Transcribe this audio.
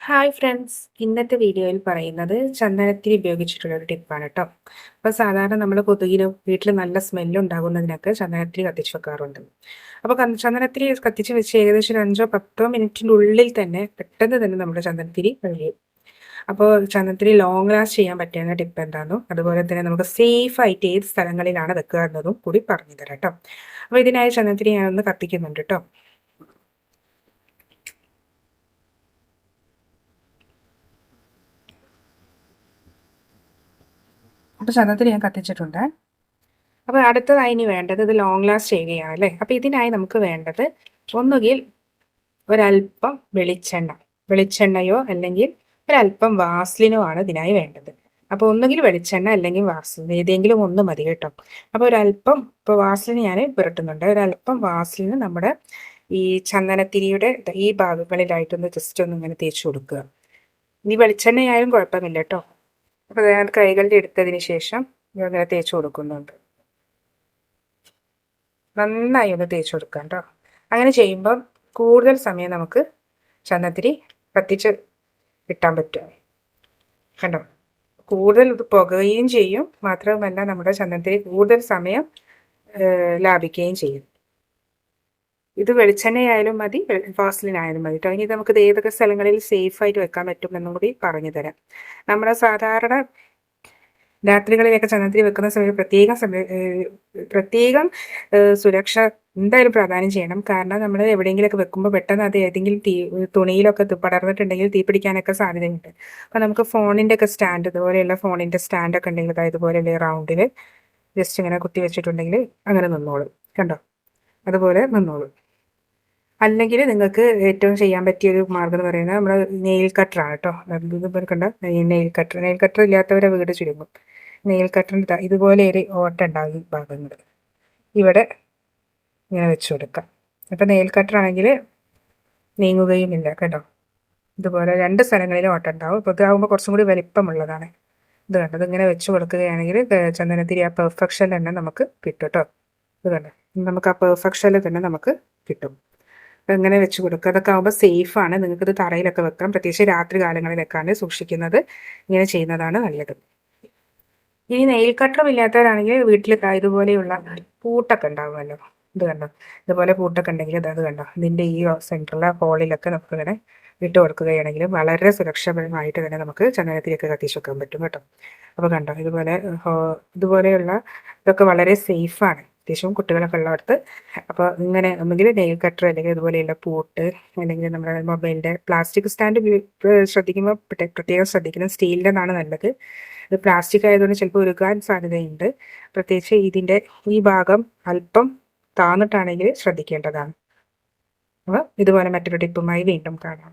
Hi friends ഇന്നത്തെ വീഡിയോയിൽ പറയുന്നത് ചന്ദനത്തിരി ഉപയോഗിച്ചിട്ടുള്ള ഒരു ടിപ്പാണ് കേട്ടോ അപ്പോൾ സാധാരണ നമ്മൾ കൊതുകിനും വീട്ടിൽ നല്ല സ്മെല്ല് ഉണ്ടാകുന്നതിനൊക്കെ ചന്ദനത്തിരി കത്തിച്ച് വെക്കാറുണ്ട്. അപ്പോൾ ചന്ദനത്തിരി കത്തിച്ച് വെച്ച് ഏകദേശം ഒരു അഞ്ചോ പത്തോ മിനിറ്റിനുള്ളിൽ തന്നെ പെട്ടെന്ന് തന്നെ നമ്മുടെ ചന്ദനത്തിരി കഴിയും അപ്പോൾ ചന്ദനത്തിരി ലോങ് ലാസ്റ്റ് ചെയ്യാൻ പറ്റുന്ന ടിപ്പ് എന്താണെന്നും അതുപോലെ തന്നെ നമുക്ക് സേഫ് ആയിട്ട് ഏത് സ്ഥലങ്ങളിലാണ് വെക്കുക എന്നതും കൂടി പറഞ്ഞു തരാം കേട്ടോ അപ്പോൾ ഇതിനായി ചന്ദനത്തിരി ഞാനൊന്ന് കത്തിക്കുന്നുണ്ട് കേട്ടോ അപ്പോൾ ചതത്തിൽ ഞാൻ കത്തിച്ചിട്ടുണ്ട്. അപ്പോൾ അടുത്തതായി ഇനി വേണ്ടത് ഇത് ലോങ് ലാസ്റ്റ് ചെയ്യുകയാണ് അല്ലേ? അപ്പോൾ ഇതിനായി നമുക്ക് വേണ്ടത് ഒന്നുകിൽ ഒരല്പം വെളിച്ചെണ്ണ. വെളിച്ചെണ്ണയോ അല്ലെങ്കിൽ ഒരല്പം വാസ്ലിനോ ആണ് ഇതിനായി വേണ്ടത്. അപ്പോൾ ഒന്നുകിൽ വെളിച്ചെണ്ണ അല്ലെങ്കിൽ വാസ്ലിൻ ഏതെങ്കിലും ഒന്ന് മതി കേട്ടോ. അപ്പോൾ ഒരല്പം ഇപ്പോൾ വാസ്ലിന് ഞാൻ പുരട്ടുന്നുണ്ട്. ഒരല്പം വാസ്ലിന് നമ്മുടെ ഈ ചന്ദനത്തിരിയുടെ ഈ ഭാഗങ്ങളിലായിട്ടൊന്ന് ജസ്റ്റ് ഒന്ന് ഇങ്ങനെ തേച്ച് കൊടുക്കുക. ഇനി വെളിച്ചെണ്ണയായാലും കുഴപ്പമില്ല കേട്ടോ. അപ്പോൾ ഞാൻ കൈകളിൽ എടുത്തതിന് ശേഷം ഇങ്ങനെ തേച്ച് കൊടുക്കുന്നുണ്ട്. നന്നായി ഒന്ന് തേച്ച് കൊടുക്കാം കേട്ടോ അങ്ങനെ ചെയ്യുമ്പം കൂടുതൽ സമയം നമുക്ക് ചന്ദനത്തിരി കത്തിച്ച് കിട്ടാൻ പറ്റും. കണ്ടോ? കൂടുതൽ ഇത് പുകയും ചെയ്യും. മാത്രവുമല്ല നമ്മുടെ ചന്ദനത്തിരി കൂടുതൽ സമയം ലാഭിക്കുകയും ചെയ്യും. ഇത് വെളിച്ചെണ്ണയായാലും മതി ഫാസ്ലിനായാലും മതി കേട്ടോ ഇനി നമുക്ക് ഏതൊക്കെ സ്ഥലങ്ങളിൽ സേഫ് ആയിട്ട് വെക്കാൻ പറ്റും എന്നും കൂടി പറഞ്ഞു തരാം. നമ്മുടെ സാധാരണ രാത്രികളിലൊക്കെ ചന്ദനത്തിൽ വെക്കുന്ന സമയത്ത് പ്രത്യേകം പ്രത്യേകം സുരക്ഷ എന്തായാലും പ്രാധാന്യം ചെയ്യണം. കാരണം നമ്മൾ എവിടെയെങ്കിലുമൊക്കെ വെക്കുമ്പോൾ പെട്ടെന്ന് അത് ഏതെങ്കിലും തീ തുണിയിലൊക്കെ പടർന്നിട്ടുണ്ടെങ്കിൽ തീ പിടിക്കാനൊക്കെ സാധ്യതയുണ്ട്. അപ്പം നമുക്ക് ഫോണിന്റെ ഒക്കെ സ്റ്റാൻഡ് ഇതുപോലെയുള്ള ഫോണിന്റെ സ്റ്റാൻഡൊക്കെ ഉണ്ടെങ്കിൽ അതായത് ഇതുപോലെയുള്ള റൗണ്ടിൽ ജസ്റ്റ് ഇങ്ങനെ കുത്തി വെച്ചിട്ടുണ്ടെങ്കിൽ അങ്ങനെ നിന്നോളും. കണ്ടോ? അതുപോലെ നിന്നോളും. അല്ലെങ്കിൽ നിങ്ങൾക്ക് ഏറ്റവും ചെയ്യാൻ പറ്റിയ ഒരു മാർഗം എന്ന് പറയുന്നത് നമ്മുടെ നെയിൽ കട്ടറാണ് കേട്ടോ. ഇത് കണ്ട നെയിൽ കട്ടർ നെയിൽ കട്ടർ ഇല്ലാത്തവരെ വീട് ചുരുങ്ങും. നെയിൽ കട്ടറിന്റെ ഇതുപോലെ ഒരു ഓട്ട ഉണ്ടാകും ഭാഗങ്ങൾ. ഇവിടെ ഇങ്ങനെ വെച്ച് കൊടുക്കാം. അപ്പം നെയിൽ കട്ടറാണെങ്കിൽ നീങ്ങുകയും ഇല്ല കേട്ടോ. ഇതുപോലെ രണ്ട് സ്ഥലങ്ങളിലും ഓട്ടം ഉണ്ടാവും. അപ്പോൾ ഇതാകുമ്പോൾ കുറച്ചും കൂടി വലിപ്പമുള്ളതാണ്. ഇത് കണ്ടത് ഇങ്ങനെ വെച്ച് കൊടുക്കുകയാണെങ്കിൽ ചന്ദനത്തിരി ആ പെർഫെക്ഷൻ തന്നെ നമുക്ക് കിട്ടും കേട്ടോ. ഇത് കണ്ടോ? നമുക്ക് ആ പെർഫെക്ഷനിൽ തന്നെ നമുക്ക് കിട്ടും. എങ്ങനെ വെച്ച് കൊടുക്കുക? അതൊക്കെ ആകുമ്പോൾ സേഫാണ് ഇത് തറയിലൊക്കെ വെക്കാം പ്രത്യേകിച്ച് രാത്രി കാലങ്ങളിലൊക്കെയാണ് സൂക്ഷിക്കുന്നത്. ഇങ്ങനെ ചെയ്യുന്നതാണ് നല്ലത്. ഇനി നെയിൽ കട്ടറും ഇല്ലാത്തവരാണെങ്കിൽ വീട്ടിൽ ഇതുപോലെയുള്ള പൂട്ടൊക്കെ ഉണ്ടാവുമല്ലോ. ഇത് കണ്ടോ? ഇതുപോലെ പൂട്ടൊക്കെ ഉണ്ടെങ്കിൽ അത് കണ്ടോ? ഇതിന്റെ ഈ സെന്ററിലെ ഹോളിലൊക്കെ നമുക്ക് ഇങ്ങനെ ഇട്ട് കൊടുക്കുകയാണെങ്കിൽ വളരെ സുരക്ഷപരമായിട്ട് തന്നെ നമുക്ക് ചന്ദനത്തിലേക്ക് കത്തിച്ച് വെക്കാൻ പറ്റും കേട്ടോ. അപ്പോൾ കണ്ടോ? ഇതുപോലെ ഇതുപോലെയുള്ള ഇതൊക്കെ വളരെ സേഫാണ് അത്യാവശ്യം കുട്ടികളൊക്കെ ഉള്ളവർക്ക് അപ്പോൾ ഇങ്ങനെ ഒന്നുകിൽ നെയിൽ കട്ടർ അല്ലെങ്കിൽ ഇതുപോലെയുള്ള പൂട്ട് അല്ലെങ്കിൽ നമ്മുടെ മൊബൈലിന്റെ പ്ലാസ്റ്റിക് സ്റ്റാൻഡ് ശ്രദ്ധിക്കുമ്പോൾ പ്രത്യേകം ശ്രദ്ധിക്കണം. സ്റ്റീലിന്റെതാണ് നല്ലത്. ഇത് പ്ലാസ്റ്റിക് ആയതുകൊണ്ട് ചിലപ്പോൾ ഉരുകാൻ സാധ്യതയുണ്ട്. പ്രത്യേകിച്ച് ഇതിന്റെ ഈ ഭാഗം അല്പം താന്നിട്ടാണെങ്കിൽ ശ്രദ്ധിക്കേണ്ടതാണ്. അപ്പോൾ ഇതുപോലെ മറ്റൊരു ടിപ്പുമായി വീണ്ടും കാണാം.